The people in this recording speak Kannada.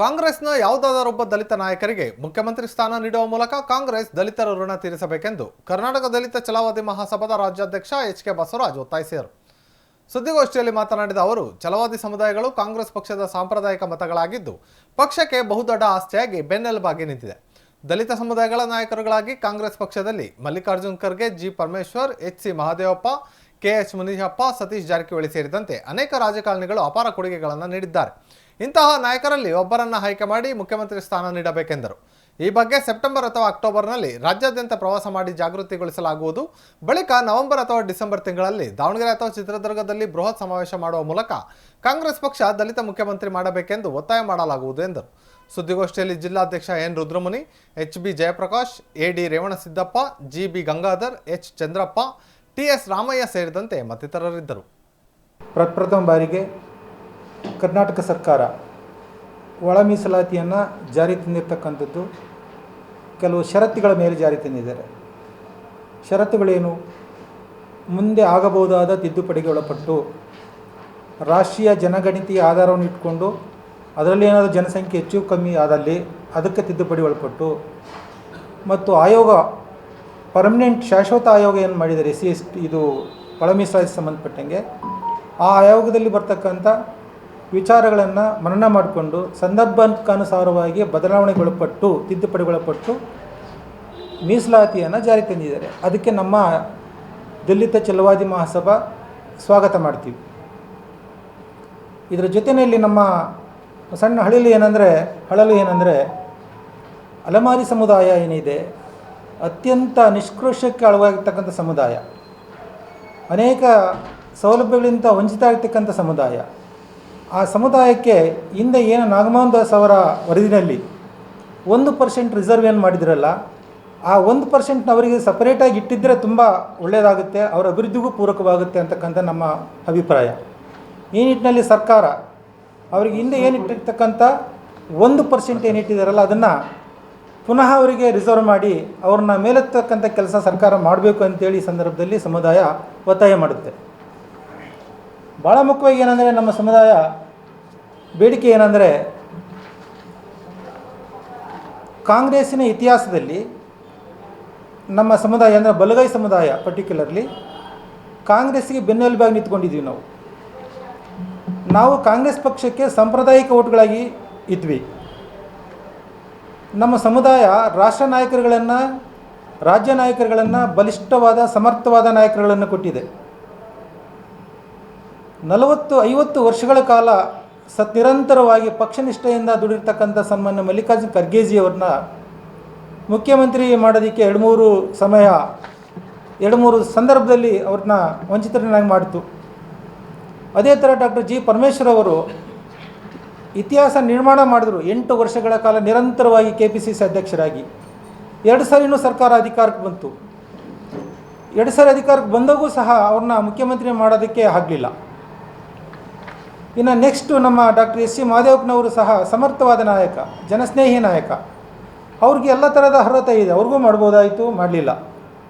ಕಾಂಗ್ರೆಸ್ನ ಯಾವುದಾದರೊಬ್ಬ ದಲಿತ ನಾಯಕರಿಗೆ ಮುಖ್ಯಮಂತ್ರಿ ಸ್ಥಾನ ನೀಡುವ ಮೂಲಕ ಕಾಂಗ್ರೆಸ್ ದಲಿತರ ಋಣ ತೀರಿಸಬೇಕೆಂದು ಕರ್ನಾಟಕ ದಲಿತ ಚಲವಾದಿ ಮಹಾಸಭಾದ ರಾಜ್ಯಾಧ್ಯಕ್ಷ ಎಚ್ ಕೆ ಬಸವರಾಜ್ ಒತ್ತಾಯಿಸಿದರು. ಸುದ್ದಿಗೋಷ್ಠಿಯಲ್ಲಿ ಮಾತನಾಡಿದ ಅವರು ಚಲವಾದಿ ಸಮುದಾಯಗಳು ಕಾಂಗ್ರೆಸ್ ಪಕ್ಷದ ಸಾಂಪ್ರದಾಯಿಕ ಮತಗಳಾಗಿದ್ದು, ಪಕ್ಷಕ್ಕೆ ಬಹುದೊಡ್ಡ ಆಸ್ತಿಯಾಗಿ ಬೆನ್ನೆಲುಬಾಗಿ ನಿಂತಿದೆ. ದಲಿತ ಸಮುದಾಯಗಳ ನಾಯಕರುಗಳಾಗಿ ಕಾಂಗ್ರೆಸ್ ಪಕ್ಷದಲ್ಲಿ Mallikarjun Kharge, G Parameshwar, H C Mahadevappa KH Muniyappa Satish Jarkiholi ಸೇರಿದಂತೆ ಅನೇಕ ರಾಜಕಾರಣಿಗಳು ಅಪಾರ ಕೊಡುಗೆಗಳನ್ನು ನೀಡಿದ್ದಾರೆ. ಇಂತಹ ನಾಯಕರಲ್ಲಿ ಒಬ್ಬರನ್ನ ಆಯ್ಕೆ ಮಾಡಿ ಮುಖ್ಯಮಂತ್ರಿ ಸ್ಥಾನ ನೀಡಬೇಕೆಂದರು. ಈ ಬಗ್ಗೆ ಸೆಪ್ಟೆಂಬರ್ ಅಥವಾ ಅಕ್ಟೋಬರ್ನಲ್ಲಿ ರಾಜ್ಯಾದ್ಯಂತ ಪ್ರವಾಸ ಮಾಡಿ ಜಾಗೃತಿಗೊಳಿಸಲಾಗುವುದು. ಬಳಿಕ ನವೆಂಬರ್ ಅಥವಾ ಡಿಸೆಂಬರ್ ತಿಂಗಳಲ್ಲಿ ದಾವಣಗೆರೆ ಅಥವಾ ಚಿತ್ರದುರ್ಗದಲ್ಲಿ ಬೃಹತ್ ಸಮಾವೇಶ ಮಾಡುವ ಮೂಲಕ ಕಾಂಗ್ರೆಸ್ ಪಕ್ಷ ದಲಿತ ಮುಖ್ಯಮಂತ್ರಿ ಮಾಡಬೇಕೆಂದು ಒತ್ತಾಯ ಮಾಡಲಾಗುವುದು ಎಂದರು. ಸುದ್ದಿಗೋಷ್ಠಿಯಲ್ಲಿ ಜಿಲ್ಲಾಧ್ಯಕ್ಷ N Rudramuni, H B Jayaprakash, A D Revanasiddappa, G B Gangadhar, H Chandrappa T S Ramaiah ಸೇರಿದಂತೆ ಮತ್ತಿತರರಿದ್ದರು. ಪ್ರಪ್ರಥಮ ಬಾರಿಗೆ ಕರ್ನಾಟಕ ಸರ್ಕಾರ ಒಳ ಮೀಸಲಾತಿಯನ್ನು ಜಾರಿ ತಂದಿರತಕ್ಕಂಥದ್ದು ಕೆಲವು ಷರತ್ತುಗಳ ಮೇಲೆ ಜಾರಿ ತಂದಿದ್ದಾರೆ. ಷರತ್ತುಗಳೇನು? ಮುಂದೆ ಆಗಬಹುದಾದ ತಿದ್ದುಪಡಿಗೆ ಒಳಪಟ್ಟು ರಾಷ್ಟ್ರೀಯ ಜನಗಣತಿಯ ಆಧಾರವನ್ನು ಇಟ್ಕೊಂಡು ಅದರಲ್ಲಿ ಏನಾದರೂ ಜನಸಂಖ್ಯೆ ಹೆಚ್ಚು ಕಮ್ಮಿ ಆದಲ್ಲಿ ಅದಕ್ಕೆ ತಿದ್ದುಪಡಿ ಒಳಪಟ್ಟು ಮತ್ತು ಆಯೋಗ ಪರ್ಮನೆಂಟ್ ಶಾಶ್ವತ ಆಯೋಗ ಏನು ಮಾಡಿದ್ದಾರೆ? ಸಿ ಎಸ್ ಇದು ಒಳ ಸಂಬಂಧಪಟ್ಟಂಗೆ. ಆ ಆಯೋಗದಲ್ಲಿ ಬರ್ತಕ್ಕಂಥ ವಿಚಾರಗಳನ್ನು ಮನನ ಮಾಡಿಕೊಂಡು ಸಂದರ್ಭಕ್ಕನುಸಾರವಾಗಿ ಬದಲಾವಣೆಗೊಳಪಟ್ಟು, ತಿದ್ದುಪಡಿಗೊಳಪಟ್ಟು ಮೀಸಲಾತಿಯನ್ನು ಜಾರಿ ತಂದಿದ್ದಾರೆ. ಅದಕ್ಕೆ ನಮ್ಮ ದಲಿತ ಚಲವಾದಿ ಮಹಾಸಭಾ ಸ್ವಾಗತ ಮಾಡ್ತೀವಿ. ಇದರ ಜೊತೆಯಲ್ಲಿ ನಮ್ಮ ಸಣ್ಣ ಹಳ್ಳಿಲಿ ಏನಂದರೆ, ಹಳಲು ಏನಂದರೆ, ಅಲೆಮಾರಿ ಸಮುದಾಯ ಏನಿದೆ ಅತ್ಯಂತ ನಿಷ್ಕೃಷಕ್ಕೆ ಅಳವಾಗಿರ್ತಕ್ಕಂಥ ಸಮುದಾಯ. ಅನೇಕ ಸೌಲಭ್ಯಗಳಿಂದ ವಂಚಿತ ಆಗಿರ್ತಕ್ಕಂಥ ಸಮುದಾಯ. ಆ ಸಮುದಾಯಕ್ಕೆ ಹಿಂದೆ ಏನು ನಾಗಮೋಹನ್ ದಾಸ್ ಅವರ ವರದಿನಲ್ಲಿ ಒಂದು ಪರ್ಸೆಂಟ್ ರಿಸರ್ವ್ ಏನು ಮಾಡಿದ್ರಲ್ಲ, ಆ ಒಂದು ಪರ್ಸೆಂಟ್ನ ಅವರಿಗೆ ಸಪರೇಟಾಗಿ ಇಟ್ಟಿದ್ದರೆ ತುಂಬ ಒಳ್ಳೆಯದಾಗುತ್ತೆ ಅವರ ಅಭಿವೃದ್ಧಿಗೂ ಪೂರಕವಾಗುತ್ತೆ ಅಂತಕ್ಕಂಥ ನಮ್ಮ ಅಭಿಪ್ರಾಯ. ಈ ನಿಟ್ಟಿನಲ್ಲಿ ಸರ್ಕಾರ ಅವರಿಗೆ ಹಿಂದೆ ಏನಿಟ್ಟಿರ್ತಕ್ಕಂಥ ಒಂದು ಪರ್ಸೆಂಟ್ ಏನಿಟ್ಟಿದ್ದಾರಲ್ಲ ಅದನ್ನು ಪುನಃ ಅವರಿಗೆ ರಿಸರ್ವ್ ಮಾಡಿ ಅವ್ರನ್ನ ಮೇಲೆತ್ತಕ್ಕಂಥ ಕೆಲಸ ಸರ್ಕಾರ ಮಾಡಬೇಕು ಅಂತೇಳಿ ಸಂದರ್ಭದಲ್ಲಿ ಸಮುದಾಯ ಒತ್ತಾಯ ಮಾಡುತ್ತೆ. ಭಾಳ ಮುಖ್ಯವಾಗಿ ಏನಂದರೆ ನಮ್ಮ ಸಮುದಾಯ ಬೇಡಿಕೆ ಏನಂದರೆ ಕಾಂಗ್ರೆಸ್ಸಿನ ಇತಿಹಾಸದಲ್ಲಿ ನಮ್ಮ ಸಮುದಾಯ ಅಂದರೆ ಬಲಗೈ ಸಮುದಾಯ ಪರ್ಟಿಕ್ಯುಲರ್ಲಿ ಕಾಂಗ್ರೆಸ್ಸಿಗೆ ಬೆನ್ನೆಲುಬಾಗಿ ನಿಂತ್ಕೊಂಡಿದ್ದೀವಿ ನಾವು. ನಾವು ಕಾಂಗ್ರೆಸ್ ಪಕ್ಷಕ್ಕೆ ಸಾಂಪ್ರದಾಯಿಕ ಓಟ್ಗಳಾಗಿ ಇದ್ವಿ. ನಮ್ಮ ಸಮುದಾಯ ರಾಷ್ಟ್ರ ನಾಯಕರುಗಳನ್ನು, ರಾಜ್ಯ ನಾಯಕರುಗಳನ್ನು ಬಲಿಷ್ಠವಾದ, ಸಮರ್ಥವಾದ ನಾಯಕರುಗಳನ್ನು ಕೊಟ್ಟಿದೆ. ನಲವತ್ತು, ಐವತ್ತು ವರ್ಷಗಳ ಕಾಲ ಸತ್ ನಿರಂತರವಾಗಿ ಪಕ್ಷನಿಷ್ಠೆಯಿಂದ ದುಡಿರ್ತಕ್ಕಂಥ ಸನ್ಮಾನ್ಯ ಮಲ್ಲಿಕಾರ್ಜುನ್ ಖರ್ಗೆಜಿಯವ್ರನ್ನ ಮುಖ್ಯಮಂತ್ರಿ ಮಾಡೋದಕ್ಕೆ ಎರಡು ಮೂರು ಸಮಯ, ಎರಡು ಮೂರು ಸಂದರ್ಭದಲ್ಲಿ ಅವ್ರನ್ನ ವಂಚಿತರನ್ನಾಗಿ ಮಾಡಿತು. ಅದೇ ಥರ ಡಾಕ್ಟರ್ ಜಿ ಪರಮೇಶ್ವರ್ ಅವರು ಇತಿಹಾಸ ನಿರ್ಮಾಣ ಮಾಡಿದ್ರು. ಎಂಟು ವರ್ಷಗಳ ಕಾಲ ನಿರಂತರವಾಗಿ ಕೆ ಪಿ ಸಿ ಸಿ ಅಧ್ಯಕ್ಷರಾಗಿ. ಎರಡು ಸಾರಿನೂ ಸರ್ಕಾರ ಅಧಿಕಾರಕ್ಕೆ ಬಂತು. ಎರಡು ಸಾರಿ ಅಧಿಕಾರಕ್ಕೆ ಬಂದಾಗೂ ಸಹ ಅವ್ರನ್ನ ಮುಖ್ಯಮಂತ್ರಿ ಮಾಡೋದಕ್ಕೆ ಆಗಲಿಲ್ಲ. ಇನ್ನು ನೆಕ್ಸ್ಟು ನಮ್ಮ ಡಾಕ್ಟರ್ ಎಸ್ ಸಿ ಮಹಾದೇವಪ್ಪನವರು ಸಹ ಸಮರ್ಥವಾದ ನಾಯಕ, ಜನಸ್ನೇಹಿ ನಾಯಕ. ಅವ್ರಿಗೆ ಎಲ್ಲ ಥರದ ಅರ್ಹತೆ ಇದೆ. ಅವ್ರಿಗೂ ಮಾಡ್ಬೋದಾಯಿತು, ಮಾಡಲಿಲ್ಲ.